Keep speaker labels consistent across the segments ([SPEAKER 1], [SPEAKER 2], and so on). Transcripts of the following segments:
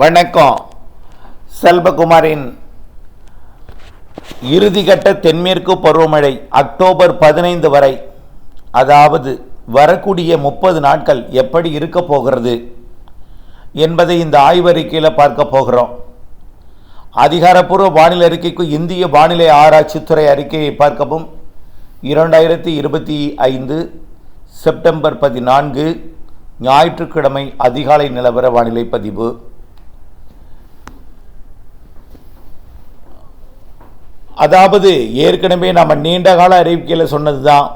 [SPEAKER 1] வணக்கம். செல்வகுமாரின் இறுதிகட்ட தென்மேற்கு பருவமழை அக்டோபர் பதினைந்து வரை அதாவது வரக்கூடிய முப்பது நாட்கள் எப்படி இருக்க போகிறது என்பதை இந்த ஆய்வறிக்கையில் பார்க்க போகிறோம். அதிகாரப்பூர்வ வானிலை அறிக்கைக்கு இந்திய வானிலை ஆராய்ச்சித்துறை அறிக்கையை பார்க்கவும். இரண்டாயிரத்தி இருபத்தி ஐந்து செப்டம்பர் பதினான்கு ஞாயிற்றுக்கிழமை அதிகாலை நிலவர வானிலை பதிவு. அதாவது ஏற்கனவே நம்ம நீண்ட கால அறிவிக்கையில் சொன்னது தான்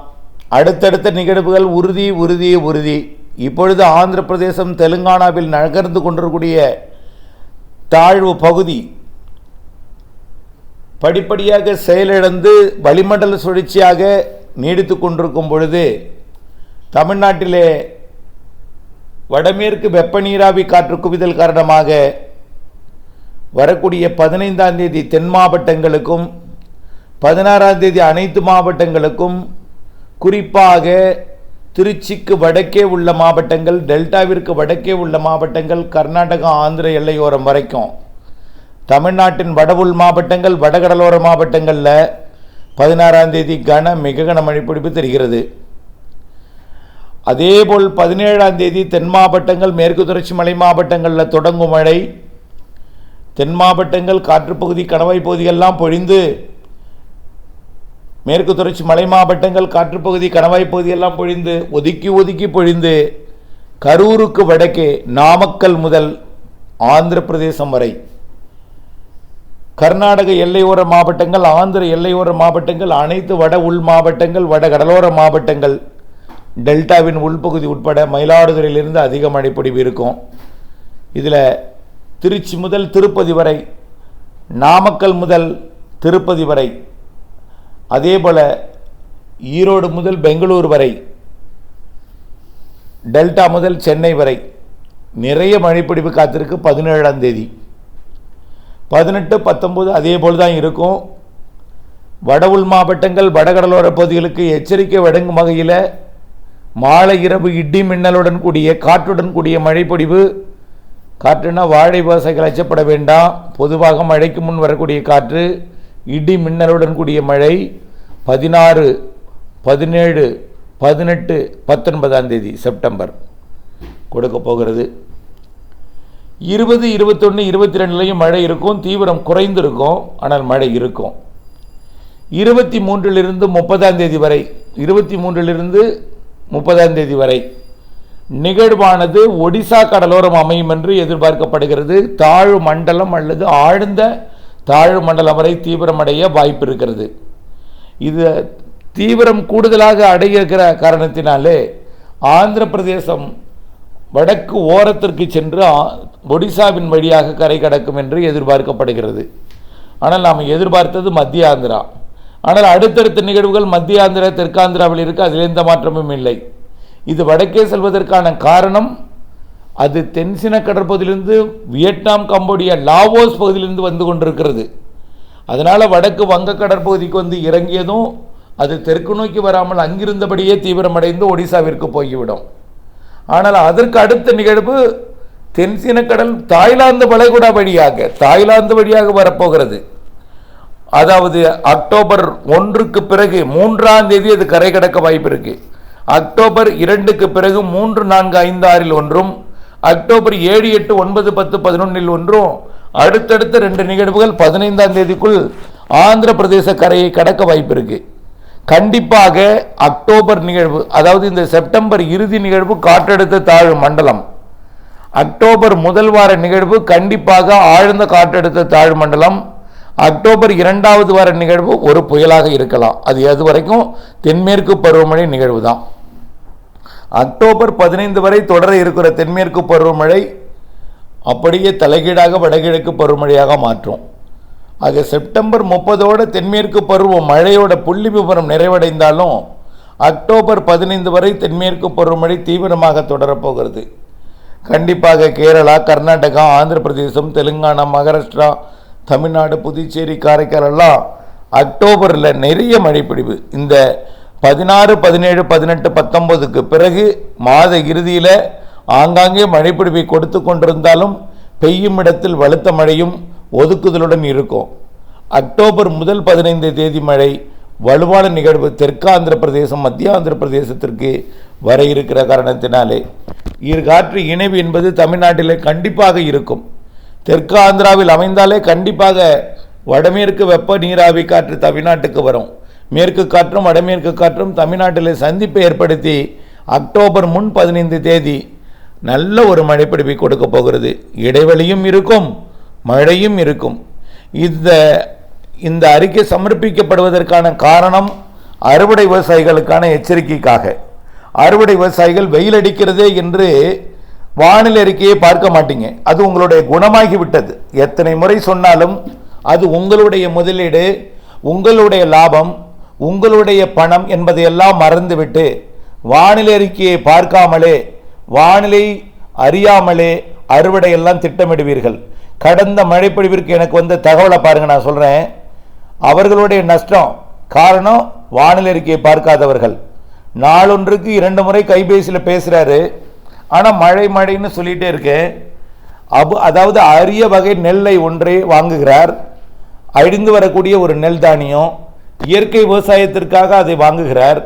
[SPEAKER 1] அடுத்தடுத்த நிகழ்வுகள் உறுதி உறுதி உறுதி. இப்பொழுது ஆந்திர பிரதேசம் தெலுங்கானாவில் நகர்ந்து கொண்டிருக்கூடிய தாழ்வு பகுதி படிப்படியாக செயலிழந்து வளிமண்டல சுழற்சியாக நீடித்து கொண்டிருக்கும் பொழுது தமிழ்நாட்டிலே வடமேற்கு வெப்பநீராவி காற்று குவிதல் காரணமாக வரக்கூடிய பதினைந்தாம் தேதி தென் மாவட்டங்களுக்கும் பதினாறாம் தேதி அனைத்து மாவட்டங்களுக்கும் குறிப்பாக திருச்சிக்கு வடக்கே உள்ள மாவட்டங்கள் டெல்டாவிற்கு வடக்கே உள்ள மாவட்டங்கள் கர்நாடகா ஆந்திர எல்லையோரம் வரைக்கும். தமிழ்நாட்டின் வட உள் மாவட்டங்கள் வடகடலோர மாவட்டங்களில் பதினாறாம் தேதி கன மிக கன மழைப்பிடிப்பு தெரிகிறது. அதேபோல் பதினேழாம் தேதி தென் மாவட்டங்கள் மேற்கு தொடர்ச்சி மலை மாவட்டங்களில் தொடங்கும் மழை. தென் மாவட்டங்கள் காற்றுப்பகுதி கணவாய் பகுதியெல்லாம் பொழிந்து மேற்கு தொடர்ச்சி மலை மாவட்டங்கள் காற்றுப்பகுதி கணவாய் பகுதியெல்லாம் பொழிந்து ஒதுக்கி ஒதுக்கி பொழிந்து கரூருக்கு வடக்கே நாமக்கல் முதல் ஆந்திர பிரதேசம் வரை. கர்நாடக எல்லையோர மாவட்டங்கள் ஆந்திர எல்லையோர மாவட்டங்கள் அனைத்து வட உள் மாவட்டங்கள் வட கடலோர மாவட்டங்கள் டெல்டாவின் உள்பகுதி உட்பட மயிலாடுதுறையிலிருந்து அதிக மழைப்பொடிவு இருக்கும். இதில் திருச்சி முதல் திருப்பதி வரை நாமக்கல் முதல் திருப்பதி வரை அதே போல் ஈரோடு முதல் பெங்களூர் வரை டெல்டா முதல் சென்னை வரை நிறைய மழைப்பிடிப்பு காத்திருக்கு பதினேழாம் தேதி. பதினெட்டு பத்தொம்போது அதே போல் தான் இருக்கும். வட உள் மாவட்டங்கள் வடகடலோர பகுதிகளுக்கு எச்சரிக்கை வழங்கும் வகையில் மாலை இரவு இடி மின்னலுடன் கூடிய காற்றுடன் கூடிய மழைப்பொடிவு. காற்றுனா வாழை விவசாயிகள் அச்சப்பட வேண்டாம். பொதுவாக மழைக்கு முன் வரக்கூடிய காற்று. இடி மின்னலுடன் கூடிய மழை பதினாறு பதினேழு பதினெட்டு பத்தொன்பதாம் தேதி செப்டம்பர் கொடுக்க போகிறது. இருபது இருபத்தொன்று இருபத்தி ரெண்டுலேயும் மழை இருக்கும். தீவிரம் குறைந்திருக்கும். ஆனால் மழை இருக்கும். இருபத்தி மூன்றிலிருந்து முப்பதாம் தேதி வரை இருபத்தி மூன்றிலிருந்து முப்பதாம் தேதி வரை நிகழ்வானது ஒடிசா கடலோரம் அமையும் என்று எதிர்பார்க்கப்படுகிறது. தாழ்வு மண்டலம் அல்லது ஆழ்ந்த தாழ்வு மண்டலம் வரை தீவிரமடைய வாய்ப்பு இருக்கிறது. இது தீவிரம் கூடுதலாக அடையிருக்கிற காரணத்தினாலே ஆந்திர பிரதேசம் வடக்கு ஓரத்திற்கு சென்று ஒடிசாவின் வழியாக கரை கடக்கும் என்று எதிர்பார்க்கப்படுகிறது. ஆனால் நாம் எதிர்பார்த்தது மத்திய ஆந்திரா. ஆனால் அடுத்தடுத்த நிகழ்வுகள் மத்திய ஆந்திரா தெற்காந்திராவில் இருக்க அதில் எந்த மாற்றமும் இல்லை. இது வடக்கே செல்வதற்கான காரணம் அது தென்சின கடற்பகுதியிலிருந்து வியட்நாம் கம்போடியா லாவோஸ் பகுதியிலிருந்து வந்து கொண்டிருக்கிறது. அதனால் வடக்கு வங்க கடற்பகுதிக்கு வந்து இறங்கியதும் அது தெற்கு நோக்கி வராமல் அங்கிருந்தபடியே தீவிரமடைந்து ஒடிசாவிற்கு போய்விடும். ஆனால் அதற்கு அடுத்த நிகழ்வு தென்சீன கடல் தாய்லாந்து வளைகுடா வழியாக தாய்லாந்து வழியாக வரப்போகிறது. அதாவது அக்டோபர் ஒன்றுக்கு பிறகு மூன்றாம் தேதி அது கரை கடக்க வாய்ப்பு இருக்கு அக்டோபர் இரண்டுக்கு பிறகு மூன்று நான்கு ஐந்து ஆறில் ஒன்றும் அக்டோபர் ஏழு எட்டு ஒன்பது பத்து பதினொன்றில் ஒன்றும். அடுத்தடுத்த ரெண்டு நிகழ்வுகள் பதினைந்தாம் தேதிக்குள் ஆந்திர பிரதேச கரையை கடக்க வாய்ப்பு இருக்கு. கண்டிப்பாக அக்டோபர் நிகழ்வு அதாவது இந்த செப்டம்பர் இறுதி நிகழ்வு காற்றழுத்த தாழ்வு மண்டலம். அக்டோபர் முதல் வார நிகழ்வு கண்டிப்பாக ஆழ்ந்த காற்றழுத்த தாழ்வு மண்டலம். அக்டோபர் இரண்டாவது வார நிகழ்வு ஒரு புயலாக இருக்கலாம். அது எது வரைக்கும்? தென்மேற்கு பருவமழை நிகழ்வு தான் அக்டோபர் பதினைந்து வரை தொடர இருக்கிற தென்மேற்கு பருவமழை அப்படியே தலைகீழாக வடகிழக்கு பருவமழையாக மாற்றும். ஆக செப்டம்பர் முப்பதோட தென்மேற்கு பருவ மழையோட புள்ளி விவரம் நிறைவடைந்தாலும் அக்டோபர் பதினைந்து வரை தென்மேற்கு பருவமழை தீவிரமாக தொடரப்போகிறது கண்டிப்பாக கேரளா கர்நாடகா ஆந்திர பிரதேசம் தெலுங்கானா மகாராஷ்டிரா தமிழ்நாடு புதுச்சேரி காரைக்கால் எல்லாம் அக்டோபரில் நிறைய மழைப்பிடிவு. இந்த பதினாறு பதினேழு பதினெட்டு பத்தொன்பதுக்கு பிறகு மாத இறுதியில் ஆங்காங்கே மழைப்பிடிப்பை கொடுத்து கொண்டிருந்தாலும் பெய்யும் இடத்தில் வலுத்த மழையும் ஒதுக்குதலுடன் இருக்கும். அக்டோபர் முதல் பதினைந்து தேதி மழை வலுவான நிகழ்வு தெற்காந்திர பிரதேசம் மத்திய ஆந்திர பிரதேசத்திற்கு வர இருக்கிற காரணத்தினாலே. காற்று இணைவு என்பது தமிழ்நாட்டில் கண்டிப்பாக இருக்கும். தெற்கு ஆந்திராவில் அமைந்தாலே கண்டிப்பாக வடமேற்கு வெப்ப நீராவி காற்று தமிழ்நாட்டுக்கு வரும். மேற்கு காற்றும் வடமேற்கு காற்றும் தமிழ்நாட்டில் சந்திப்பை ஏற்படுத்தி அக்டோபர் முன் பதினைந்து தேதி நல்ல ஒரு மழைப்பிடிப்பை கொடுக்க போகிறது. இடைவெளியும் இருக்கும் மழையும் இருக்கும். இந்த இந்த அறிக்கை சமர்ப்பிக்கப்படுவதற்கான காரணம் அறுவடை விவசாயிகளுக்கான எச்சரிக்கைக்காக. அறுவடை விவசாயிகள் வெயில் அடிக்கிறதே என்று வானிலை அறிக்கையை பார்க்க மாட்டீங்க. அது உங்களுடைய குணமாகி விட்டது எத்தனை முறை சொன்னாலும் அது உங்களுடைய முதலீடு உங்களுடைய லாபம் உங்களுடைய பணம் என்பதையெல்லாம் மறந்துவிட்டு வானிலை அறிக்கையை பார்க்காமலே வானிலை அறியாமலே அறுவடை எல்லாம் திட்டமிடுவீர்கள். கடந்த மழைப்பொழிவிற்கு எனக்கு வந்த தகவலை பாருங்கள் நான் சொல்கிறேன் அவர்களுடைய நஷ்டம் காரணம் வானிலை அறிக்கையை பார்க்காதவர்கள். நாளொன்றுக்கு இரண்டு முறை கைபேசியில் பேசுகிறாரு ஆனால் மழை மழைன்னு சொல்லிகிட்டே இருக்கேன் அபு அதாவது அரிய வகை நெல்லை ஒன்றை வாங்குகிறார். அழிந்து வரக்கூடிய ஒரு நெல் தானியம். இயற்கை விவசாயத்திற்காக அதை வாங்குகிறார்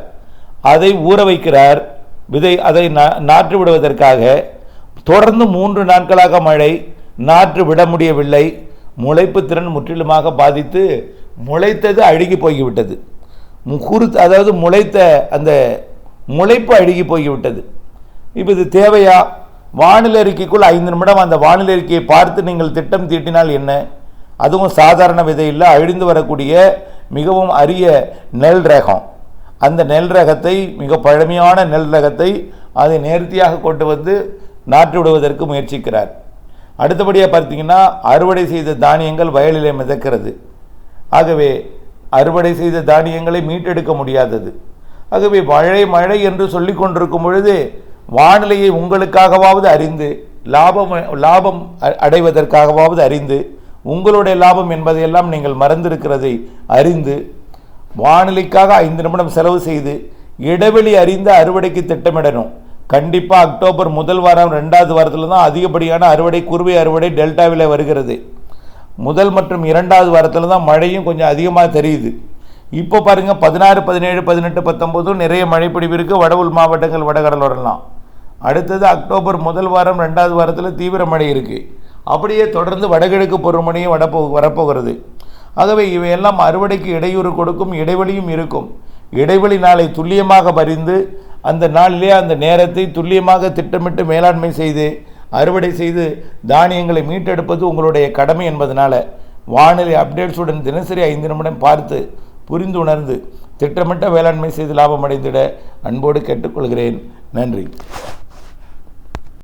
[SPEAKER 1] அதை ஊற வைக்கிறார் விதை அதை நா- நாற்று விடுவதற்காக. தொடர்ந்து மூன்று நாட்களாக மழை நாற்று விட முடியவில்லை. முளைப்பு திறன் முற்றிலுமாக பாதித்து முளைத்தது அழுகி போய்விட்டது. குறு அதாவது முளைத்த அந்த முளைப்பு அழுகி போய்விட்டது. இப்போ இது தேவையா? வானிலை அறிக்கைக்குள் ஐந்து நிமிடம் அந்த வானிலை அறிக்கையை பார்த்து நீங்கள் திட்டம் தீட்டினால் என்ன? அதுவும் சாதாரண விதை இல்லை அழிந்து வரக்கூடிய மிகவும் அரிய நெல் ரகம். அந்த நெல் ரகத்தை மிக பழமையான நெல் ரகத்தை அதை நேர்த்தியாக கொண்டு வந்து நாற்று விடுவதற்கு முயற்சிக்கிறார். அடுத்தபடியாக பார்த்தீங்கன்னா அறுவடை செய்த தானியங்கள் வயலிலே மிதக்கிறது. ஆகவே அறுவடை செய்த தானியங்களை மீட்டெடுக்க முடியாதது. ஆகவே மழை மழை என்று சொல்லி கொண்டிருக்கும் பொழுது வானிலையை உங்களுக்காகவாவது அறிந்து லாபம் லாபம் அடைவதற்காகவாவது அறிந்து உங்களுடைய லாபம் என்பதையெல்லாம் நீங்கள் மறந்திருக்கிறதை அறிந்து வானிலைக்காக ஐந்து நிமிடம் செலவு செய்து இடைவெளி அறிந்து அறுவடைக்கு திட்டமிடணும். கண்டிப்பாக அக்டோபர் முதல் வாரம் ரெண்டாவது வாரத்தில் தான் அதிகப்படியான அறுவடை குறுவை அறுவடை டெல்டாவில் வருகிறது. முதல் மற்றும் இரண்டாவது வாரத்தில் தான் மழையும் கொஞ்சம் அதிகமாக தெரியுது. இப்போ பாருங்க பதினாறு பதினேழு பதினெட்டு பத்தொம்போதும் நிறைய மழை இருக்குது வட உள் மாவட்டங்கள் வடகடலோரெல்லாம் அடுத்தது அக்டோபர் முதல் வாரம் ரெண்டாவது வாரத்தில் தீவிர மழை இருக்குது அப்படியே தொடர்ந்து வடகிழக்கு பருவமழையும் வடப்போ வரப்போகிறது. ஆகவே இவையெல்லாம் அறுவடைக்கு இடையூறு கொடுக்கும் இடைவெளியும் இருக்கும். இடைவெளி நாளை துல்லியமாக பறிந்து அந்த நாளிலே அந்த நேரத்தை துல்லியமாக திட்டமிட்டு மேலாண்மை செய்து அறுவடை செய்து தானியங்களை மீட்டெடுப்பது உங்களுடைய கடமை என்பதனால் வானிலை அப்டேட்ஸுடன் தினசரி ஐந்து நிமிடம் பார்த்து புரிந்து உணர்ந்து திட்டமிட்ட வேளாண்மை செய்து லாபம் அடைந்திட அன்போடு கேட்டுக்கொள்கிறேன். நன்றி.